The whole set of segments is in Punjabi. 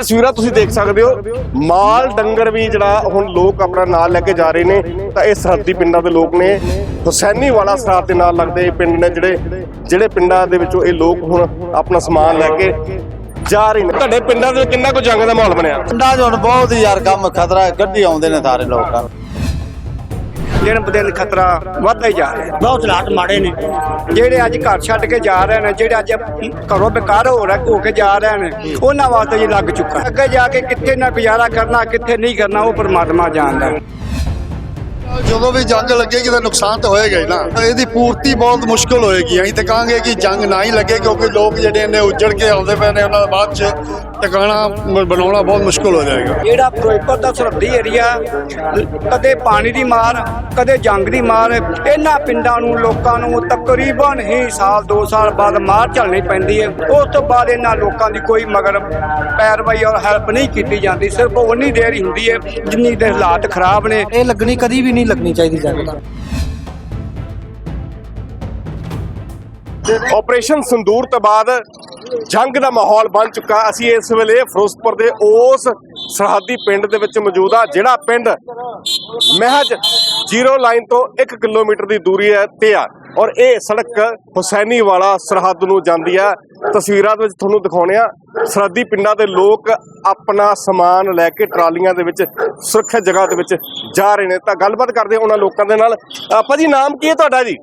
ਤਸਵੀਰਾਂ ਤੁਸੀਂ ਦੇਖ ਸਕਦੇ ਹੋ। ਮਾਲ ਡੰਗਰ ਵੀ ਜਿਹੜਾ ਹੁਣ ਲੋਕ ਆਪਣਾ ਨਾਲ ਲੈ ਕੇ ਜਾ ਰਹੇ ਨੇ ਤਾਂ ਇਹ ਸਰਹੱਦੀ ਪਿੰਡਾਂ ਦੇ ਲੋਕ ਨੇ। ਹੁਸੈਨੀ ਵਾਲਾ ਸਰਹੱਦ ਦੇ ਨਾਲ ਲੱਗਦੇ ਪਿੰਡ ਨੇ ਜਿਹੜੇ ਜਿਹੜੇ ਪਿੰਡਾਂ ਦੇ ਵਿੱਚੋਂ ਇਹ ਲੋਕ ਹੁਣ ਆਪਣਾ ਸਮਾਨ ਲੈ ਕੇ ਜਾ ਰਹੇ ਨੇ। ਤੁਹਾਡੇ ਪਿੰਡਾਂ ਦੇ ਕਿੰਨਾ ਕੁ ਜੰਗ ਦਾ ਮਾਹੌਲ ਬਣਿਆ? ਪਿੰਡਾਂ 'ਚ ਹੁਣ ਬਹੁਤ ਯਾਰ ਕੰਮ ਖਤਰਾ ਹੈ, ਕੱਢੀ ਆਉਂਦੇ ਨੇ ਸਾਰੇ ਲੋਕਾਂ ਦਿਨ ਬ ਦਿਨ ਖਤਰਾ ਵੱਧਦਾ ਹੀ ਜਾ ਰਿਹਾ ਬਹੁਤ ਹਾਲਾਤ ਮਾੜੇ ਨੇ। ਜਿਹੜੇ ਅੱਜ ਘਰ ਛੱਡ ਕੇ ਜਾ ਰਹੇ ਨੇ ਜਿਹੜੇ ਅੱਜ ਘਰੋਂ ਬੇਕਾਰ ਹੋ ਰਹੇ ਹੋ ਕੇ ਜਾ ਰਹੇ ਨੇ ਉਹਨਾਂ ਵਾਸਤੇ ਜੀ ਲੱਗ ਚੁੱਕਾ ਅੱਗੇ ਜਾ ਕੇ ਕਿੱਥੇ ਨਾ ਗੁਜ਼ਾਰਾ ਕਰਨਾ ਕਿੱਥੇ ਨਹੀਂ ਕਰਨਾ ਉਹ ਪਰਮਾਤਮਾ ਜਾਣਦਾ ਜਦੋਂ ਵੀ ਜੰਗ ਲੱਗੇਗੀ ਤਾਂ ਨੁਕਸਾਨ ਤਾਂ ਹੋਏਗਾ ਹੀ ਨਾ। ਇਹਦੀ ਪੂਰਤੀ ਬਹੁਤ ਮੁਸ਼ਕਲ ਹੋਏਗੀ। ਅਸੀਂ ਤਾਂ ਕਹਾਂਗੇ ਕਿ ਜੰਗ ਨਾ ਹੀ ਲੱਗੇ ਕਿਉਂਕਿ ਲੋਕ ਜਿਹੜੇ ਨੇ ਉੱਜੜ ਕੇ ਆਉਂਦੇ ਪਏ ਨੇ ਉਹਨਾਂ ਦਾ ਬਾਅਦ ਚ ਟਿਕਾਣਾ ਬਣਾਉਣਾ ਬਹੁਤ ਮੁਸ਼ਕਲ ਹੋ ਜਾਏਗਾ। ਜਿਹੜਾ ਫਿਰੋਜ਼ਪੁਰ ਦਾ ਸਰਹੱਦੀ ਏਰੀਆ ਕਦੇ ਪਾਣੀ ਦੀ ਮਾਰ ਕਦੇ ਜੰਗ ਦੀ ਮਾਰ ਇਹਨਾਂ ਪਿੰਡਾਂ ਨੂੰ ਲੋਕਾਂ ਨੂੰ ਤਕਰੀਬਨ ਹੀ ਸਾਲ 2 ਸਾਲ ਬਾਅਦ ਮਾਰ ਝੱਲਣੀ ਪੈਂਦੀ ਹੈ। ਉਸ ਤੋਂ ਬਾਅਦ ਇਹਨਾਂ ਲੋਕਾਂ ਦੀ ਕੋਈ ਮਗਰ ਪੈਰਵਾਈ ਔਰ ਹੈਲਪ ਨਹੀਂ ਕੀਤੀ ਜਾਂਦੀ ਸਿਰਫ ਉਨੀ ਦੇਰ ਹੀ ਹੁੰਦੀ ਹੈ ਜਿੰਨੀ ਦੇ ਹਾਲਾਤ ਖਰਾਬ ਨੇ। ਇਹ ਲੱਗਣੀ ਕਦੀ ਵੀ ਨਹੀਂ ਲੱਗਣੀ ਚਾਹੀਦੀ ਜੰਗ ਆਪਰੇਸ਼ਨ ਸੰਦੂਰ ਤੋਂ ਬਾਅਦ ਜੰਗ ਦਾ ਮਾਹੌਲ ਬਣ ਚੁੱਕਾ। ਅਸੀਂ ਇਸ ਵੇਲੇ ਫਿਰੋਜ਼ਪੁਰ ਦੇ ਉਸ ਸਰਹੱਦੀ ਪਿੰਡ ਦੇ ਵਿੱਚ ਮੌਜੂਦ ਆ ਜਿਹੜਾ ਪਿੰਡ ਮਹਿਜ ਜ਼ੀਰੋ ਲਾਈਨ ਤੋਂ 1 ਕਿਲੋਮੀਟਰ ਦੀ ਦੂਰੀ ਹੈ ਤੇ ਆ। ਔਰ ਇਹ ਸੜਕ ਹੁਸੈਨੀ ਵਾਲਾ ਸਰਹੱਦ ਨੂੰ ਜਾਂਦੀ ਹੈ ਤਸਵੀਰਾਂ ਦੇ ਵਿੱਚ ਤੁਹਾਨੂੰ ਦਿਖਾਉਣੇ ਆ ਸਰਹੱਦੀ ਪਿੰਡਾਂ ਦੇ ਲੋਕ ਆਪਣਾ ਸਮਾਨ ਲੈ ਕੇ ਟਰਾਲੀਆਂ ਦੇ ਵਿੱਚ ਸੁਰੱਖਿਅਤ ਜਗ੍ਹਾ ਦੇ ਵਿੱਚ ਜਾ ਰਹੇ ਨੇ। ਤਾਂ ਗੱਲਬਾਤ ਕਰਦੇ ਉਹਨਾਂ ਲੋਕਾਂ ਦੇ ਨਾਲ। ਆਪਾਂ ਜੀ ਨਾਮ ਕੀ ਹੈ ਤੁਹਾਡਾ ਜੀ?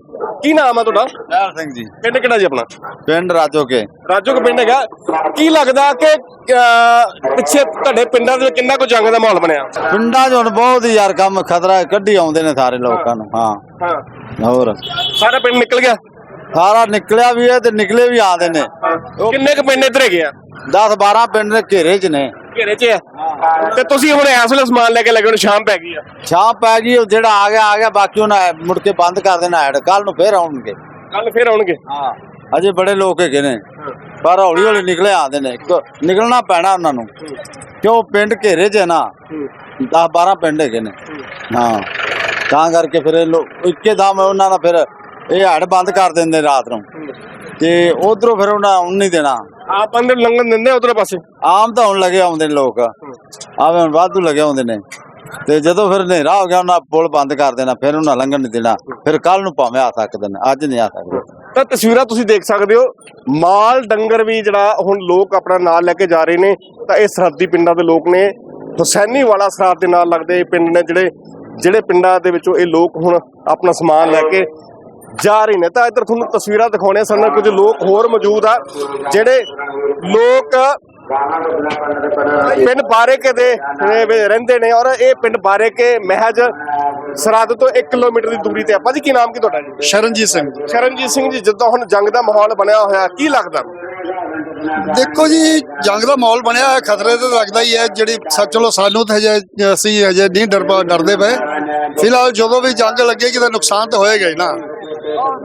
ਕੀ ਨਾਮ ਹੈ ਤੁਹਾਡਾ? ਨਹਿਰ ਸਿੰਘ ਜੀ। ਪਿੰਡ ਕਿਹੜਾ ਜੀ ਆਪਣਾ? ਪਿੰਡ ਰਾਜੋ ਕੇ ਰਾਜੋ ਕੇ ਪਿੰਡ ਹੈਗਾ। ਕੀ ਲੱਗਦਾ ਕਿ ਪਿੱਛੇ ਤੁਹਾਡੇ ਪਿੰਡਾਂ ਦੇ ਕਿੰਨਾ ਕੁ ਜੰਗ ਦਾ ਮਾਹੌਲ ਬਣਿਆ? ਪਿੰਡਾਂ 'ਚ ਹੁਣ ਬਹੁਤ ਹੀ ਯਾਰ ਕੰਮ ਖਤਰਾ ਕੱਢੀ ਆਉਂਦੇ ਨੇ ਸਾਰੇ ਲੋਕਾਂ ਨੂੰ। ਹਾਂ। ਹਾਂ। ਹੋਰ? ਸਾਰਾ ਪਿੰਡ ਨਿਕਲ ਗਿਆ? ਸਾਰਾ ਨਿਕਲਿਆ ਵੀ ਹੈ ਤੇ ਨਿਕਲੇ ਵੀ ਆਉਂਦੇ ਨੇ। ਕਿੰਨੇ ਕੁ ਪਿੰਡ ਇੱਧਰ ਹੈਗੇ ਆ? 10 12 ਪਿੰਡ ਦੇ ਘੇਰੇ 'ਚ ਨੇ। ਘੇਰੇ 'ਚ ਆ? ਤੇ ਤੁਸੀਂ ਹੁਣ ਇਸ ਵੇਲੇ ਸਮਾਨ ਲੈ ਕੇ ਲੱਗੇ ਹੋ ਸ਼ਾਮ ਪੈ ਗਈ ਆ। ਛਾਂ ਪੈ ਗਈ ਉਹ ਜਿਹੜਾ ਆ ਗਿਆ ਆ ਗਿਆ ਬਾਕੀ ਉਹਨਾਂ ਮੁੜ ਕੇ ਬੰਦ ਕਰ ਦੇਣਾ ਐਡ। ਕੱਲ ਨੂੰ ਫੇਰ ਆਉਣਗੇ। ਕੱਲ ਫੇਰ ਆਉਣਗੇ? ਹਾਂ। ਅਜੇ ਬੜੇ ਲੋਕ ਹੈਗੇ ਨੇ। ਪਰ ਹੌਲੀ ਹੌਲੀ ਨਿਕਲੇ ਆਉਂਦੇ ਨੇ। ਨਿਕਲਣਾ ਪੈਣਾ ਉਹਨਾਂ ਨੂੰ। ਕਿਉਂ? ਪਿੰਡ ਘੇਰੇ 'ਚ ਹੈ ਨਾ। 10 12 ਪਿੰਡ ਹੈਗੇ ਨੇ। ਹਾਂ। ਤਾਂ ਕਰਕੇ ਫਿਰ ਇਹ ਲੋਕ ਇੱਕੇ ਦਮ ਉਹਨਾਂ ਦਾ ਫਿਰ ਇਹ ਹੜ ਬੰਦ ਕਰ ਦਿੰਦੇ ਰਾਤ ਨੂੰ। ਤੇ ਉਧਰੋਂ ਫਿਰ ਉਹਨਾਂ ਆਉਣ ਨਹੀਂ ਦੇਣਾ। ਆਪ ਅੰਦਰ ਲੰਘਣ ਦਿੰਦੇ ਉਧਰ ਪਾਸੇ? ਆਮ ਤਾਂ ਹੁਣ ਲੱਗੇ ਆਉਂਦੇ ਨੇ ਲੋਕ। ਆਵੇਂ ਹੁਣ ਵਾਧੂ ਲੱਗੇ ਆਉਂਦੇ ਨੇ। ਤੇ ਜਦੋਂ ਫਿਰ ਹਨੇਰਾ ਹੋ ਗਿਆ ਉਹਨਾਂ ਪੁਲ ਬੰਦ ਕਰ ਦੇਣਾ ਫਿਰ ਉਹਨਾਂ ਲੰਘਣ ਨਹੀਂ ਦੇਣਾ। ਫਿਰ ਕੱਲ ਨੂੰ ਭਾਵੇਂ ਆ ਸਕਦੇ ਨੇ ਅੱਜ ਨਹੀਂ ਆ ਸਕਦੇ। ਤਾਂ ਤਸਵੀਰਾਂ ਤੁਸੀਂ ਦੇਖ ਸਕਦੇ ਹੋ ਮਾਲ ਡੰਗਰ ਵੀ ਜਿਹੜਾ ਹੁਣ ਲੋਕ ਆਪਣਾ ਨਾਲ ਲੈ ਕੇ ਜਾ ਰਹੇ ਨੇ। ਤਾਂ ਇਹ ਸਰਹੱਦੀ ਪਿੰਡਾਂ ਦੇ ਲੋਕ ਨੇ। ਹੁਸੈਨੀ ਵਾਲਾ ਸਰਹੱਦ ਦੇ ਨਾਲ ਲੱਗਦੇ ਪਿੰਡ ਨੇ ਜਿਹੜੇ ਜਿਹੜੇ ਪਿੰਡਾਂ ਦੇ ਵਿੱਚੋਂ ਇਹ ਲੋਕ ਹੁਣ ਆਪਣਾ ਸਮਾਨ ਲੈ ਕੇ ਜਾ ਰਹੇ ਨੇ। ਤਾਂ ਇੱਧਰ ਤੁਹਾਨੂੰ ਤਸਵੀਰਾਂ ਦਿਖਾਉਣੇ ਸਾਡੇ ਨਾਲ ਕੁਝ ਲੋਕ ਹੋਰ ਮੌਜੂਦ ਆ ਜਿਹੜੇ ਲੋਕ ਪਿੰਡ ਬਾਰੇਕੇ ਦੇ ਰਹਿੰਦੇ ਨੇ ਔਰ ਇਹ ਪਿੰਡ ਬਾਰੇਕੇ ਮਹਿਜ ਸਰਹੱਦ ਤੋਂ 1 ਕਿਲੋਮੀਟਰ ਦੀ ਦੂਰੀ ਤੇ ਆਪਾਂ ਜੀ ਕੀ ਨਾਮ ਕੀ ਤੁਹਾਡਾ ਜੀ? ਸ਼ਰਨਜੀਤ ਸਿੰਘ ਸ਼ਰਨਜੀਤ ਸਿੰਘ ਜੀ ਜਦੋਂ ਹੁਣ ਜੰਗ ਦਾ ਮਾਹੌਲ ਬਣਿਆ ਹੋਇਆ ਕੀ ਲੱਗਦਾ? ਦੇਖੋ ਜੀ ਜੰਗ ਦਾ ਮਾਹੌਲ ਬਣਿਆ ਹੈ ਖਤਰੇ ਤਾਂ ਲੱਗਦਾ ਹੀ ਹੈ। ਜਿਹੜੀ ਚਲੋ ਸਾਨੂੰ ਤਾਂ ਹਜੇ ਅਸੀਂ ਹਜੇ ਨਹੀਂ ਡਰ ਡਰਦੇ ਪਏ। ਫਿਲਹਾਲ ਜਦੋਂ ਵੀ ਜੰਗ ਲੱਗੇਗੀ ਤਾਂ ਨੁਕਸਾਨ ਤਾਂ ਹੋਏਗਾ ਹੀ ਨਾ।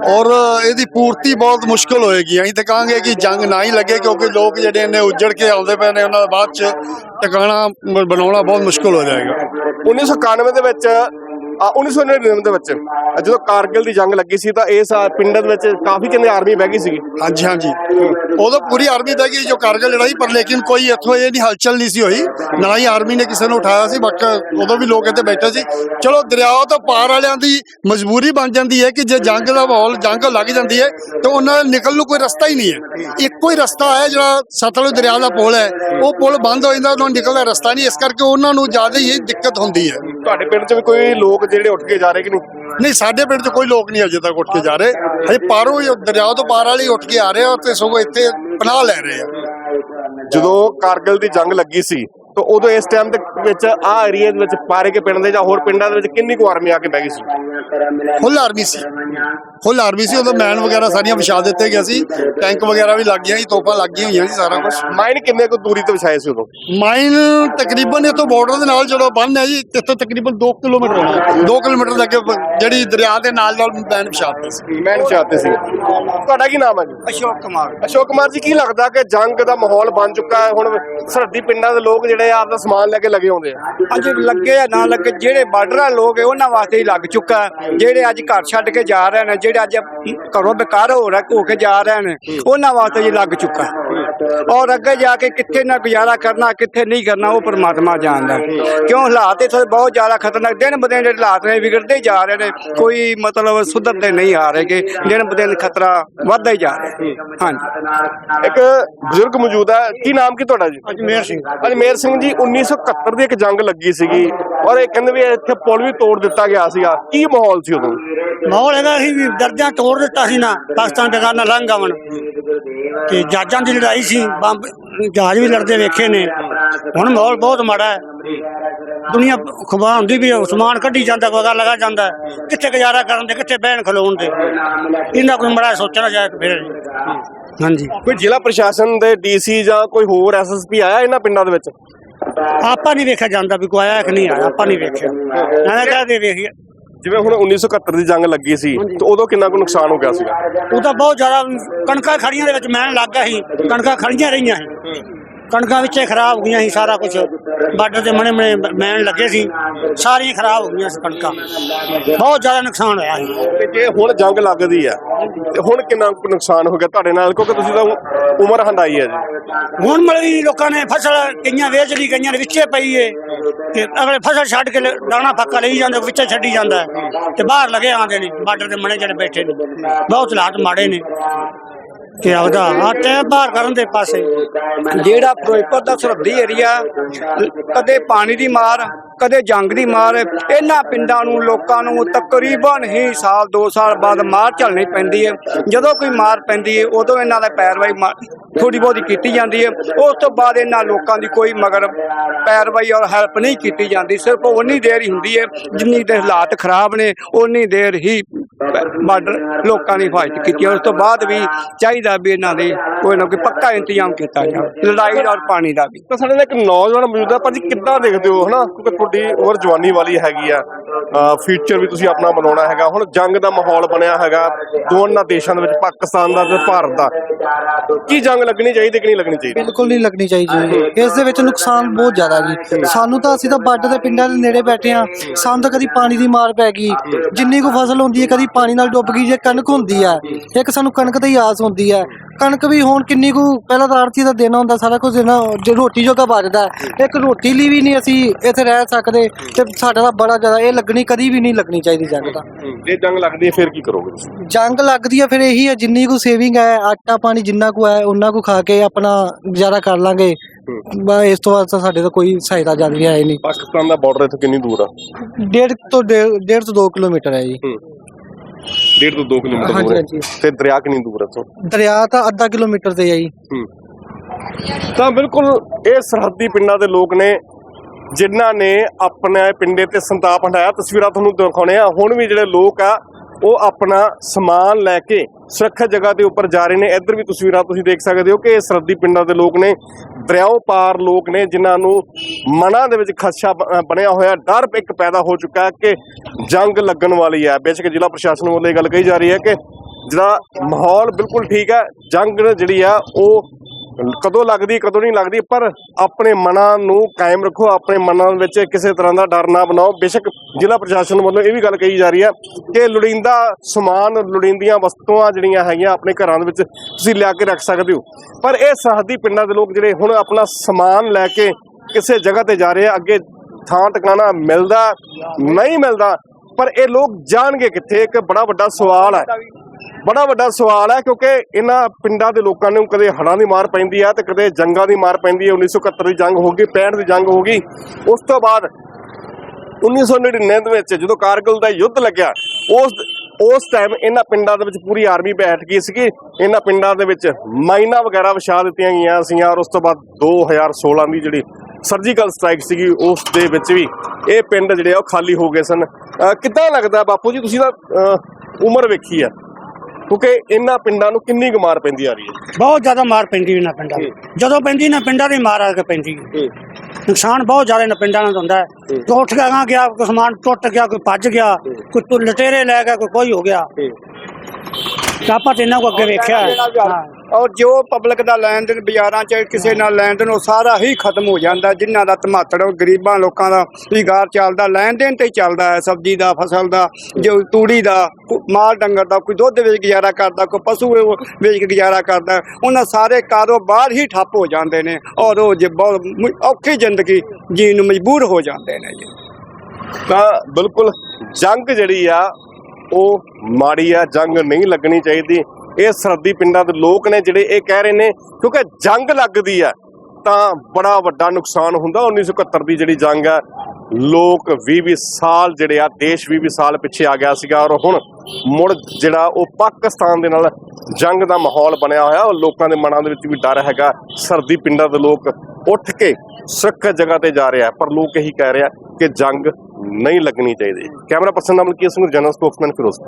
ਔਰ ਇਹਦੀ ਪੂਰਤੀ ਬਹੁਤ ਮੁਸ਼ਕਲ ਹੋਏਗੀ। ਅਸੀਂ ਤਾਂ ਕਹਾਂਗੇ ਕਿ ਜੰਗ ਨਾ ਹੀ ਲੱਗੇ, ਕਿਉਂਕਿ ਲੋਕ ਜਿਹੜੇ ਨੇ ਉੱਜੜ ਕੇ ਆਉਂਦੇ ਪਏ ਨੇ, ਉਹਨਾਂ ਦਾ ਬਾਅਦ ਚ ਟਿਕਾਣਾ ਬਣਾਉਣਾ ਬਹੁਤ ਮੁਸ਼ਕਲ ਹੋ ਜਾਏਗਾ। 1991 ਦੇ ਵਿੱਚ ਆ 1999 ਦੇ ਵਿੱਚ। ਜਦੋਂ ਕਾਰਗਿਲ ਦੀ ਜੰਗ ਲੱਗੀ ਸੀ ਤਾਂ ਇਸ ਪਿੰਡਾਂ ਦੇ ਵਿੱਚ ਕਾਫੀ ਕਹਿੰਦੇ ਆਰਮੀ ਬਹਿ ਗਈ ਸੀਗੀ। ਹਾਂਜੀ ਹਾਂਜੀ। ਉਦੋਂ ਪੂਰੀ ਆਰਮੀ ਦਾ ਕਿ ਜੋ ਕਾਰਗਿਲ ਲੜਾਈ ਪਰ ਲੇਕਿਨ ਕੋਈ ਇੱਥੋਂ ਇਹ ਨਹੀਂ ਹਲਚਲ ਨਹੀਂ ਸੀ ਹੋਈ। ਨਾ ਹੀ ਆਰਮੀ ਨੇ ਕਿਸੇ ਨੂੰ ਉਠਾਇਆ ਸੀ ਬਟ ਉਦੋਂ ਵੀ ਲੋਕ ਇੱਥੇ ਬੈਠੇ ਸੀ। ਚਲੋ ਦਰਿਆ ਤੋਂ ਪਾਰ ਵਾਲਿਆਂ ਦੀ ਮਜਬੂਰੀ ਬਣ ਜਾਂਦੀ ਹੈ ਕਿ ਜੇ ਜੰਗ ਦਾ ਮਾਹੌਲ ਜੰਗ ਲੱਗ ਜਾਂਦੀ ਹੈ ਤਾਂ ਉਹਨਾਂ ਦਾ ਨਿਕਲਣ ਨੂੰ ਕੋਈ ਰਸਤਾ ਹੀ ਨਹੀਂ ਹੈ। ਇੱਕੋ ਹੀ ਰਸਤਾ ਹੈ ਜਿਹੜਾ ਸਤਲੁਜ ਦਰਿਆ ਦਾ ਪੁਲ ਹੈ। ਉਹ ਪੁਲ ਬੰਦ ਹੋ ਜਾਂਦਾ ਉਹਨਾਂ ਨੂੰ ਨਿਕਲਣ ਦਾ ਰਸਤਾ ਨਹੀਂ। ਇਸ ਕਰਕੇ ਉਹਨਾਂ ਨੂੰ ਜ਼ਿਆਦਾ ਹੀ ਦਿੱਕਤ ਹੁੰਦੀ ਹੈ। ਤੁਹਾਡੇ ਪਿੰਡ 'ਚ ਵੀ ਕੋਈ ਲੋਕ ਜਿਹੜੇ ਉੱਠ ਕੇ ਜਾ ਰਹੇ ਕਿ ਨਹੀਂ? ਨਹੀਂ ਸਾਡੇ ਪਿੰਡ 'ਚ ਕੋਈ ਲੋਕ ਨਹੀਂ ਅਜੇ ਤੱਕ ਉੱਠ ਕੇ ਜਾ ਰਹੇ। ਹਜੇ ਪਾਰੋਂ ਹੀ ਦਰਿਆ ਤੋਂ ਪਾਰ ਵਾਲੇ ਉੱਠ ਕੇ ਆ ਰਹੇ ਆ ਤੇ ਸਗੋਂ ਇੱਥੇ ਪਨਾਹ ਲੈ ਰਹੇ ਆ। ਜਦੋਂ ਕਾਰਗਿਲ ਦੀ ਜੰਗ ਲੱਗੀ ਸੀ ਤਾਂ ਉਦੋਂ ਇਸ ਟਾਈਮ ਦੇ ਵਿੱਚ ਆ ਏਰੀਆ ਦੇ ਵਿੱਚ ਪਾਰੇ ਕੇ ਪਿੰਡ ਦੇ ਜਾਂ ਹੋਰ ਪਿੰਡਾਂ ਦੇ ਵਿੱਚ ਕਿੰਨੀ ਕੁ ਆਰਮੀ ਆ ਕੇ ਬਹਿ ਗਈ ਸੀ? ਫੁੱਲ ਆਰਮੀ ਸੀ। ਫੁੱਲ ਆਰਮੀ ਸੀ। ਉਦੋਂ ਮੈਨ ਵਗੈਰਾ ਸਾਰੀਆਂ ਵਿਛਾ ਦਿੱਤੇ ਗਏ ਸੀ। ਟੈਂਕ ਵਗੈਰਾ ਵੀ ਲੱਗ ਗਈਆਂ ਸੀ ਤੋਪਾਂ ਲੱਗ ਗਈਆਂ ਹੋਈਆਂ ਸੀ ਸਾਰਾ ਕੁਝ ਮਾਈਨ ਕਿੰਨੇ ਕੁ ਦੂਰੀ ਤੇ ਵਿਛਾਏ ਸੀ ਉਦੋਂ? ਮਾਈਨ ਤਕਰੀਬਨ ਇੱਥੋਂ ਬਾਰਡਰ ਦੇ ਨਾਲ ਜਦੋਂ ਬੰਨ ਹੈ ਜੀ ਇੱਥੋਂ ਤਕਰੀਬਨ 2 ਕਿਲੋਮੀਟਰ ਹੋਣਾ। 2 ਕਿਲੋਮੀਟਰ ਦੇ ਅੱਗੇ ਬ- ਜਿਹੜੀ ਦਰਿਆ ਦੇ ਨਾਲ ਨਾਲ ਮੈਨ ਵਿਛਾ ਦਿੱਤੇ ਸੀ। ਮੈਂ ਚਾਹਤੇ ਸੀ। ਤੁਹਾਡਾ ਕੀ ਨਾਮ ਹੈ ਜੀ? ਅਸ਼ੋਕ ਕੁਮਾਰ। ਅਸ਼ੋਕ ਕੁਮਾਰ ਜੀ ਕੀ ਲੱਗਦਾ ਕਿ ਜੰਗ ਦਾ ਮਾਹੌਲ ਬਣ ਚੁੱਕਾ ਹੈ? ਹੁਣ ਸਰਹੱਦੀ ਪਿੰਡਾਂ ਦੇ ਲੋਕ ਜਿਹੜੇ ਆ ਆਪਦਾ ਸਮਾਨ ਲੈ ਕੇ ਲੱਗੇ ਆਉਂਦੇ ਆ। ਅੱਜ ਲੱਗੇ ਆ ਨਾ ਲੱਗੇ। ਜਿਹੜੇ ਬਾਰਡਰਾਂ ਲੋਕ ਹੈ ਉਹਨਾਂ ਵਾਸਤੇ ਹੀ ਲੱਗ ਚੁੱਕਾ। ਜਿਹੜੇ ਅੱਜ ਘਰ ਛੱਡ ਕੇ ਜਾ ਰਹੇ ਨੇ ਜਿਹੜੇ ਅੱਜ ਘਰੋਂ ਬੇਕਾਰ ਹੋ ਰਹੇ ਹੋ ਕੇ ਜਾ ਰਹੇ ਨੇ ਉਹਨਾਂ ਵਾਸਤੇ ਹੀ ਲੱਗ ਚੁੱਕਾ। ਔਰ ਅੱਗੇ ਜਾ ਕੇ ਕਿੱਥੇ ਨਾ ਗੁਜ਼ਾਰਾ ਕਰਨਾ ਕਿੱਥੇ ਨਹੀਂ ਕਰਨਾ ਉਹ ਪਰਮਾਤਮਾ ਜਾਣਦਾ। ਕਿਉਂ ਹਾਲਾਤ ਇੱਥੇ ਬਹੁਤ ਜ਼ਿਆਦਾ ਖਤਰਨਾਕ ਦਿਨ ਬ ਦਿਨ ਜਿਹੜੇ ਹਾਲਾਤ ਨੇ ਵਿਗੜਦੇ ਜਾ ਰਹੇ ਨੇ ਕੋਈ ਮਤਲਬ ਸੁਧਰਦੇ ਨਹੀਂ ਆ ਦਿਨ ਬ ਦਿਨ ਖਤਰਾ ਵੱਧਦਾ ਹੀ ਜਾ ਰਿਹਾ। ਹਾਂਜੀ। ਇੱਕ ਬਜ਼ੁਰਗ ਮੌਜੂਦ ਹੈ ਕੀ ਨਾਮ ਕੀ ਤੁਹਾਡਾ ਜੀ? ਅਜਮੇਰ ਸਿੰਘ। ਅਜਮੇਰ ਸਿੰਘ ਜੀ 1971 ਦੀ ਇੱਕ ਜੰਗ ਲੱਗੀ ਸੀਗੀ ਔਰ ਇਹ ਕਹਿੰਦੇ ਵੀ ਇੱਥੇ ਪੁਲ ਵੀ ਤੋੜ ਦਿੱਤਾ ਗਿਆ ਸੀਗਾ। ਕੀ ਮਾਹੌਲ ਸੀ ਉਦੋਂ? ਮਾਹੌਲ ਹੈਗਾ ਸੀ ਵੀ ਦਰਜਾ ਤੋੜ ਦਿੱਤਾ ਸੀ ਨਾ ਪਾਕਿਸਤਾਨ ਦੇ ਨਾਲ ਲੰਘ ਆਵਣ। ਤੇ ਜਹਾਜ਼ਾਂ ਦੀ ਲੜਾਈ ਸੀ ਬੰਬ ਜਹਾਜ਼ ਵੀ ਲੜਦੇ ਵੇਖੇ ਨੇ। ਹੁਣ ਮਾਹੌਲ ਬਹੁਤ ਮਾੜਾ ਹੈ। ਦੁਨੀਆ ਖੁਬਾ ਹੁੰਦੀ ਵੀ ਹੈ, ਸਮਾਨ ਕੱਢੀ ਜਾਂਦਾ ਵਗਾ ਲਗਾ ਜਾਂਦਾ ਹੈ। ਕਿੱਥੇ ਗੁਜ਼ਾਰਾ ਕਰਨ ਦੇ ਕਿੱਥੇ ਬਹਿਣ ਖਲੋਣ ਦੇ। ਇਹਨਾਂ ਕੋਈ ਮੜਾ ਸੋਚਣਾ ਚਾਹੀਦਾ ਫਿਰ। ਹਾਂਜੀ। ਕੋਈ ਜ਼ਿਲ੍ਹਾ ਪ੍ਰਸ਼ਾਸਨ ਦੇ ਡੀਸੀ ਜਾਂ ਕੋਈ ਹੋਰ ਐਸਐਸਪੀ ਆਇਆ ਇਹਨਾਂ ਪਿੰਡਾਂ ਦੇ ਵਿੱਚ? ਆਪਾਂ ਨਹੀਂ ਵੇਖਿਆ ਜਾਂਦਾ ਵੀ ਕੋਈ ਆਇਆ ਕਿ ਨਹੀਂ ਆਇਆ ਆਪਾਂ ਨਹੀਂ ਵੇਖਿਆ। ਐਵੇਂ ਕਹਦੇ ਵੇਖਿਆ। ਜਿਵੇਂ ਹੁਣ 1971 ਦੀ ਜੰਗ ਲੱਗੀ ਸੀ ਤੇ ਉਦੋਂ ਕਿੰਨਾ ਕੁ ਨੁਕਸਾਨ ਹੋ ਗਿਆ ਸੀਗਾ? ਉਹ ਤਾਂ ਬਹੁਤ ਜ਼ਿਆਦਾ ਕਣਕਾਂ ਖੜੀਆਂ ਦੇ ਵਿੱਚ ਮੈਨ ਲੱਗ ਗਿਆ ਸੀ। ਕਣਕਾਂ ਖੜੀਆਂ ਰਹੀਆਂ ਸੀ। ਕਣਕਾਂ ਵਿੱਚੇ ਖਰਾਬ ਹੋ ਗਈਆਂ ਸੀ ਸਾਰਾ ਕੁਝ ਬਾਰਡਰ ਤੇ ਮਣੇ ਮਣੇ ਮੈਨ ਲੱਗੇ ਸੀ। ਸਾਰੀਆਂ ਖਰਾਬ ਹੋ ਗਈਆਂ ਸੀ ਕਣਕਾਂ। ਬਹੁਤ ਜ਼ਿਆਦਾ ਨੁਕਸਾਨ ਹੋਇਆ ਸੀ। ਤੇ ਜੇ ਹੁਣ ਜੰਗ ਲੱਗਦੀ ਆ ਤੇ ਹੁਣ ਕਿੰਨਾ ਕੁ ਨੁਕਸਾਨ ਹੋ ਗਿਆ ਤੁਹਾਡੇ ਨਾਲ? ਕਿਉਂਕਿ ਤੁਸੀਂ ਤਾਂ ਉ- ਉਮਰ ਹੰਡਾਈ ਹੈ ਜੀ। ਹੁਣ ਮਲਵੀ ਲੋਕਾਂ ਨੇ ਫਸਲ ਕਈਆਂ ਵੇਚ ਲਈ ਕਈਆਂ ਦੇ ਵਿੱਚੇ ਪਈ ਏ। ਤੇ ਅਗਲੇ ਫਸਲ ਛੱਡ ਕੇ ਲ- ਦਾਣਾ ਫੱਕਾ ਲਈ ਜਾਂਦੇ ਵਿੱਚੇ ਛੱਡੀ ਜਾਂਦਾ। ਹੈ। ਤੇ ਬਾਹਰ ਲਗੇ ਆਉਂਦੇ ਨੇ ਬਾਰਡਰ ਦੇ ਮਣੇ ਜਿਹੜੇ ਬੈਠੇ ਨੇ। ਬਹੁਤ ਹਾਲਾਤ ਮਾੜੇ ਨੇ। ਤੇ ਆਪਦਾ ਆ ਟੈਮ ਬਾਹਰ ਕਰਨ ਦੇ ਪਾਸੇ। ਜਿਹੜਾ ਫਿਰੋਜ਼ਪੁਰ ਦਾ ਸਰਹੱਦੀ ਏਰੀਆ ਕਦੇ ਪਾਣੀ ਦੀ ਮਾਰ, ਕਦੇ ਜੰਗ ਦੀ ਮਾਰ, ਇਹਨਾਂ ਪਿੰਡਾਂ ਨੂੰ, ਲੋਕਾਂ ਨੂੰ ਤਕਰੀਬਨ ਹੀ ਸਾਲ 2 ਸਾਲ ਬਾਅਦ ਮਾਰ ਝੱਲਣੀ ਪੈਂਦੀ ਹੈ। ਜਦੋਂ ਕੋਈ ਮਾਰ ਪੈਂਦੀ ਹੈ, ਉਦੋਂ ਇਹਨਾਂ ਦਾ ਪੈਰਵਾਈ ਥੋੜੀ ਬਹੁਤੀ ਕੀਤੀ ਜਾਂਦੀ ਹੈ। ਉਸ ਤੋਂ ਬਾਅਦ ਇਹਨਾਂ ਲੋਕਾਂ ਦੀ ਕੋਈ ਮਗਰ ਪੈਰਵਾਈ ਔਰ ਹੈਲਪ ਨਹੀਂ ਕੀਤੀ ਜਾਂਦੀ। ਸਿਰਫ ਉਨੀ ਦੇਰ ਹੀ ਹੁੰਦੀ ਹੈ, ਜਿੰਨੀ ਦੇ ਹਾਲਾਤ ਖਰਾਬ ਨੇ ਉਨੀ ਦੇਰ ਹੀ ਬਾਰਡਰ ਲੋਕਾਂ ਦੀ ਫਾਈਟ ਕੀਤੀ ਉਸ ਤੋਂ ਬਾਅਦ ਵੀ ਚਾਹੀਦਾ ਵੀ ਇਹਨਾਂ ਦੇ ਕੋਈ ਨਾ ਕੋਈ ਪੱਕਾ ਇੰਤਜ਼ਾਮ ਕੀਤਾ ਜਾਵੇ, ਲੜਾਈ ਔਰ ਪਾਣੀ ਦਾ ਵੀ। ਤਾਂ ਸਾਡੇ ਨਾਲ ਇੱਕ ਨੌਜਵਾਨ ਮੌਜੂਦ ਹੈ। ਭਾਜੀ ਕਿੱਦਾਂ ਦੇਖਦੇ ਹੋ, ਹਨਾ? ਕਿਉਂਕਿ ਤੁਹਾਡੀ ਹੋਰ ਜਵਾਨੀ ਵਾਲੀ ਹੈਗੀ ਆ। ਫਿਊਚਰ ਵੀ ਤੁਸੀਂ ਆਪਣਾ ਬਣਾਉਣਾ ਹੈਗਾ। ਹੁਣ ਜੰਗ ਦਾ ਮਾਹੌਲ ਬਣਿਆ ਹੈਗਾ। ਦੋਨਾਂ ਦੇਸ਼ਾਂ ਦੇ ਵਿੱਚ, ਪਾਕਿਸਤਾਨ ਦਾ ਤੇ ਭਾਰਤ ਦਾ। ਕੀ ਜੰਗ ਲੱਗਣੀ ਚਾਹੀਦੀ ਕਿ ਨਹੀਂ ਲੱਗਣੀ ਚਾਹੀਦੀ? ਬਿਲਕੁਲ ਨਹੀਂ ਲੱਗਣੀ ਚਾਹੀਦੀ ਇਸ ਦੇ ਵਿੱਚ ਨੁਕਸਾਨ ਬਹੁਤ ਜ਼ਿਆਦਾ ਜੀ। ਸਾਨੂੰ ਤਾਂ ਅਸੀਂ ਤਾਂ ਬਾਰਡਰ ਦੇ ਪਿੰਡਾਂ ਦੇ ਨੇੜੇ ਬੈਠੇ ਆ ਸਾਨੂੰ ਤਾਂ ਕਦੀ ਪਾਣੀ ਦੀ ਮਾਰ ਪੈ ਗਈ। ਜਿੰਨੀ ਕੋ ਫਸਲ ਹੁੰਦੀ ਹੈ, ਕਦੀ ਪਾਣੀ ਨਾਲ ਡੁੱਬ ਗਈ। ਜੇ ਕਣਕ ਹੁੰਦੀ ਹੈ, ਇੱਕ ਸਾਨੂੰ ਕਣਕ ਦੀ ਆਸ ਹੁੰਦੀ ਹੈ। ਕਣਕ ਵੀ ਹੁਣ ਕਿੰਨੀ ਕੁ ਪਹਿਲਾਂ ਤਾਂ ਆੜਤੀ ਦਾ ਦੇਣਾ ਹੁੰਦਾ ਸਾਰਾ ਕੁਝ ਦੇਣਾ ਜੇ ਰੋਟੀ ਜੋਗਾ ਬਚਦਾ। ਇੱਕ ਰੋਟੀ ਲਈ ਵੀ ਨਹੀਂ ਅਸੀਂ ਇੱਥੇ ਰਹਿ ਸਕਦੇ ਤੇ ਸਾਡਾ ਤਾਂ ਬੜਾ ਜ਼ਿਆਦਾ ਇਹ ਲੱਗਣੀ ਕਦੀ ਵੀ ਨਹੀਂ ਲੱਗਣੀ ਚਾਹੀਦੀ ਜੰਗ ਤਾਂ। ਜੇ ਜੰਗ ਲੱਗਦੀ ਹੈ ਫਿਰ ਕੀ ਕਰੋਗੇ ਤੁਸੀਂ? ਜੰਗ ਲੱਗਦੀ ਹੈ ਫਿਰ ਇਹੀ ਹੈ ਜਿੰਨੀ ਕੁ ਸੇਵਿੰਗ ਹੈ ਆਟਾ ਪਾਣੀ ਜਿੰਨਾ ਕੁ ਹੈ ਉਹਨਾਂ ਕੁ ਖਾ ਕੇ ਆਪਣਾ ਗੁਜ਼ਾਰਾ ਕਰ ਲਾਂਗੇ। ਬਸ ਇਸ ਤੋਂ ਬਾਅਦ ਤਾਂ ਸਾਡੇ ਤਾਂ ਕੋਈ ਸਹਾਇਤਾ ਜਾਂਦੀ ਹੈ ਨਹੀਂ। ਪਾਕਿਸਤਾਨ ਦਾ ਬਾਰਡਰ ਇੱਥੇ ਕਿੰਨੀ ਦੂਰ ਆ? ਡੇਢ ਤੋਂ ਡੇਢ ਤੋਂ 2 ਕਿਲੋਮੀਟਰ ਹੈ ਜੀ। ਡੇਢ ਤੋਂ 2 ਕਿਲੋਮੀਟਰ ਹਾਂਜੀ, ਦੂਰ ਹੈ। ਹਾਂਜੀ। ਤੇ ਦਰਿਆ ਕਿੰਨੀ ਦੂਰ ਹੈ ਇੱਥੋਂ? ਦਰਿਆ ਤਾਂ ਅੱਧਾ ਕਿਲੋਮੀਟਰ ਤੇ ਹੈ ਜੀ। ਤਾਂ ਬਿਲਕੁਲ ਇਹ ਸਰਹੱਦੀ ਪਿੰਡਾਂ ਦੇ ਲੋਕ ਨੇ ਜਿਨ੍ਹਾਂ ਨੇ ਆਪਣੇ ਪਿੰਡੇ ਤੇ ਸੰਤਾਪ ਹੰਡਾਇਆ ਤਸਵੀਰਾਂ ਤੁਹਾਨੂੰ ਦਿਖਾਉਣੇ ਆ ਹੁਣ ਵੀ ਜਿਹੜੇ ਲੋਕ ਆ ਉਹ ਆਪਣਾ ਸਮਾਨ ਲੈ ਕੇ ਸੁਰੱਖਿਅਤ ਜਗ੍ਹਾ ਦੇ ਉੱਪਰ ਜਾ ਰਹੇ ਨੇ। ਇੱਧਰ ਵੀ ਤਸਵੀਰਾਂ ਤੁਸੀਂ ਦੇਖ ਸਕਦੇ ਹੋ ਕਿ ਇਹ ਸਰਹੱਦੀ ਪਿੰਡਾਂ ਦੇ ਲੋਕ ਨੇ, ਦਰਿਆਓ ਪਾਰ ਲੋਕ ਨੇ, ਜਿਨ੍ਹਾਂ ਨੂੰ ਮਨਾਂ ਦੇ ਵਿੱਚ ਖਦਸ਼ਾ ਬਣਿਆ ਹੋਇਆ, ਡਰ ਇੱਕ ਪੈਦਾ ਹੋ ਚੁੱਕਾ ਹੈ ਕਿ ਜੰਗ ਲੱਗਣ ਵਾਲੀ ਹੈ। ਬੇਸ਼ੱਕ ਜ਼ਿਲ੍ਹਾ ਪ੍ਰਸ਼ਾਸਨ ਵੱਲੋਂ ਇਹ ਗੱਲ ਕਹੀ ਜਾ ਰਹੀ ਹੈ ਕਿ ਜਿਹੜਾ ਮਾਹੌਲ ਬਿਲਕੁਲ ਠੀਕ ਹੈ, ਜੰਗ ਜਿਹੜੀ ਆ ਉਹ ਕਦੋਂ ਲੱਗਦੀ, ਕਦੋਂ ਨਹੀਂ ਲੱਗਦੀ, ਪਰ ਆਪਣੇ ਮਨਾਂ ਨੂੰ ਕਾਇਮ ਰੱਖੋ, ਆਪਣੇ ਮਨਾਂ ਵਿੱਚ ਕਿਸੇ ਤਰ੍ਹਾਂ ਦਾ ਡਰ ਨਾ ਬਣਾਓ। ਬੇਸ਼ੱਕ ਜ਼ਿਲ੍ਹਾ ਪ੍ਰਸ਼ਾਸਨ ਵੱਲੋਂ ਇਹ ਵੀ ਗੱਲ ਕਹੀ ਜਾ ਰਹੀ ਹੈ ਕਿ ਲੋੜੀਂਦਾ ਸਮਾਨ, ਲੋੜੀਂਦੀਆਂ ਵਸਤੂਆਂ ਜਿਹੜੀਆਂ ਹੈਗੀਆਂ ਆਪਣੇ ਘਰਾਂ ਦੇ ਵਿੱਚ ਤੁਸੀਂ ਲਿਆ ਕੇ ਰੱਖ ਸਕਦੇ ਹੋ। ਪਰ ਇਹ ਸਰਹੱਦੀ ਪਿੰਡਾਂ ਦੇ ਲੋਕ ਜਿਹੜੇ ਹੁਣ ਆਪਣਾ ਸਮਾਨ ਲੈ ਕੇ ਕਿਸੇ ਜਗ੍ਹਾ ਤੇ ਜਾ ਰਹੇ ਆ, ਅੱਗੇ ਥਾਂ ਟਿਕਾਣਾ ਮਿਲਦਾ, ਨਹੀਂ ਮਿਲਦਾ, ਪਰ ਇਹ ਲੋਕ ਜਾਣਗੇ ਕਿੱਥੇ? ਇੱਕ ਬੜਾ ਵੱਡਾ ਸਵਾਲ ਹੈ। ਬੜਾ ਵੱਡਾ ਸਵਾਲ ਹੈ ਕਿਉਂਕਿ ਇਹਨਾਂ ਪਿੰਡਾਂ ਦੇ ਲੋਕਾਂ ਨੂੰ ਕਦੇ ਹੜ੍ਹਾਂ ਦੀ ਮਾਰ ਪੈਂਦੀ ਹੈ ਤੇ ਕਦੇ ਜੰਗਾਂ ਦੀ ਮਾਰ ਪੈਂਦੀ ਹੈ 1971 ਦੀ ਜੰਗ ਹੋ ਗਈ 65 ਦੀ ਜੰਗ ਹੋ ਗਈ ਉਸ ਤੋਂ ਬਾਅਦ 1999 ਦੇ ਵਿੱਚ ਜਦੋਂ ਕਾਰਗਿਲ ਦਾ ਯੁੱਧ ਲੱਗਿਆ, ਉਸ ਉਸ ਟਾਈਮ ਇਹਨਾਂ ਪਿੰਡਾਂ ਦੇ ਵਿੱਚ ਪੂਰੀ ਆਰਮੀ ਬੈਠ ਗਈ ਸੀਗੀ। ਇਹਨਾਂ ਪਿੰਡਾਂ ਦੇ ਵਿੱਚ ਮਾਈਨਾਂ ਵਗੈਰਾ ਵਿਛਾ ਦਿੱਤੀਆਂ ਗਈਆਂ ਸੀਗੀਆਂ ਔਰ ਉਸ ਤੋਂ ਬਾਅਦ 2016 ਦੀ ਜਿਹੜੀ ਸਰਜੀਕਲ ਸਟ੍ਰਾਈਕ ਸੀਗੀ, ਉਸ ਦੇ ਵਿੱਚ ਵੀ ਇਹ ਪਿੰਡ ਜਿਹੜੇ ਆ ਉਹ ਖਾਲੀ ਹੋ ਗਏ ਸਨ। ਕਿੱਦਾਂ ਲੱਗਦਾ ਬਾਪੂ ਜੀ? ਤੁਸੀਂ ਤਾਂ ਉਮਰ ਵੇਖੀ ਆ। ਕਿਉਂਕਿ ਇਹਨਾਂ ਪਿੰਡਾਂ ਨੂੰ ਕਿੰਨੀ ਕੁ ਮਾਰ ਪੈਂਦੀ ਆ ਰਹੀ ਹੈ? ਬਹੁਤ ਜ਼ਿਆਦਾ ਮਾਰ ਪੈਂਦੀ ਇਹਨਾਂ ਪਿੰਡਾਂ ਨੂੰ। ਜਦੋਂ ਪੈਂਦੀ ਨਾ ਪਿੰਡਾਂ ਦੀ ਮਾਰ ਆ ਕੇ ਪੈਂਦੀ ਹੈ। ਨੁਕਸਾਨ ਬਹੁਤ ਜ਼ਿਆਦਾ ਇਹਨਾਂ ਪਿੰਡਾਂ ਨਾਲ ਹੁੰਦਾ ਹੈ। ਕੋਈ ਉੱਠ ਗਿਆ ਗਿਆ ਕੋਈ ਸਮਾਨ ਟੁੱਟ ਗਿਆ ਕੋਈ ਭੱਜ ਗਿਆ ਕੋਈ ਲਟੇਰੇ ਲੈ ਗਿਆ ਕੋਈ ਕੋਈ ਹੋ ਗਿਆ। ਤਾਂ ਆਪਾਂ ਤੇ ਇਹਨਾਂ ਕੋ ਅੱਗੇ ਵੇਖਿਆ ਹੈ। ਹਾਂ। ਔਰ ਜੋ ਪਬਲਿਕ ਦਾ ਲੈਣ ਦੇਣ ਬਾਜ਼ਾਰਾਂ 'ਚ ਕਿਸੇ ਨਾਲ ਲੈਣ ਦੇਣ ਉਹ ਸਾਰਾ ਹੀ ਖਤਮ ਹੋ ਜਾਂਦਾ ਜਿਨ੍ਹਾਂ ਦਾ ਧਮਾਤੜ ਗਰੀਬਾਂ ਲੋਕਾਂ ਦਾ ਰੁਜ਼ਗਾਰ ਚੱਲਦਾ ਲੈਣ ਦੇਣ ਤੇ ਹੀ ਚੱਲਦਾ ਹੈ ਸਬਜ਼ੀ ਦਾ ਫਸਲ ਦਾ ਜੋ ਤੂੜੀ ਦਾ ਮਾਲ ਡੰਗਰ ਦਾ ਕੋਈ ਦੁੱਧ ਵੇਚ ਗੁਜ਼ਾਰਾ ਕਰਦਾ ਕੋਈ ਪਸ਼ੂ ਵੇਚ ਕੇ ਗੁਜ਼ਾਰਾ ਕਰਦਾ ਉਹਨਾਂ ਸਾਰੇ ਕਾਰੋਬਾਰ ਹੀ ਠੱਪ ਹੋ ਜਾਂਦੇ ਨੇ ਔਰ ਉਹ ਜੇ ਬਹੁਤ ਔਖੀ ਜ਼ਿੰਦਗੀ ਜੀਣ ਨੂੰ ਮਜਬੂਰ ਹੋ ਜਾਂਦੇ ਨੇ ਜੀ ਤਾਂ ਬਿਲਕੁਲ ਜੰਗ ਜਿਹੜੀ ਆ ਉਹ ਮਾੜੀ ਆ, ਜੰਗ ਨਹੀਂ ਲੱਗਣੀ ਚਾਹੀਦੀ। ਇਹ ਸਰਦੀ ਪਿੰਡਾਂ ਦੇ ਲੋਕ ਨੇ ਜਿਹੜੇ ਇਹ ਕਹਿ ਰਹੇ ਨੇ, ਕਿਉਂਕਿ ਜੰਗ ਲੱਗਦੀ ਆ, ਤਾਂ ਬੜਾ ਵੱਡਾ ਨੁਕਸਾਨ ਹੁੰਦਾ। 1971 ਦੀ ਜਿਹੜੀ ਜੰਗ ਆ, ਲੋਕ 20-20 ਸਾਲ ਜਿਹੜੇ ਆ, ਦੇਸ਼ 20-20 ਸਾਲ ਪਿੱਛੇ ਆ ਗਿਆ ਸੀਗਾ ਔਰ ਹੁਣ ਮੁੜ ਜਿਹੜਾ ਉਹ ਪਾਕਿਸਤਾਨ ਦੇ ਨਾਲ ਜੰਗ ਦਾ ਮਾਹੌਲ ਬਣਿਆ ਹੋਇਆ ਔਰ ਲੋਕਾਂ ਦੇ ਮਨਾਂ ਦੇ ਵਿੱਚ ਵੀ ਡਰ ਹੈਗਾ। ਸਰਦੀ ਪਿੰਡਾਂ ਦੇ ਲੋਕ ਉੱਠ ਕੇ ਸੁਰੱਖਿਅਤ ਜਗ੍ਹਾ ਤੇ ਜਾ ਰਿਹਾ, ਪਰ ਲੋਕ ਇਹੀ ਕਹਿ ਰਿਹਾ ਕਿ ਜੰਗ ਨਹੀਂ ਲੱਗਣੀ ਚਾਹੀਦੀ। ਕੈਮਰਾ ਪਰਸਨ ਨਾਲ ਕੀ ਸਿੰਘ ਜਨਰਲ ਸਪੋਕਸਮੈਨ ਫਿਰੋਜ਼ਪੁਰ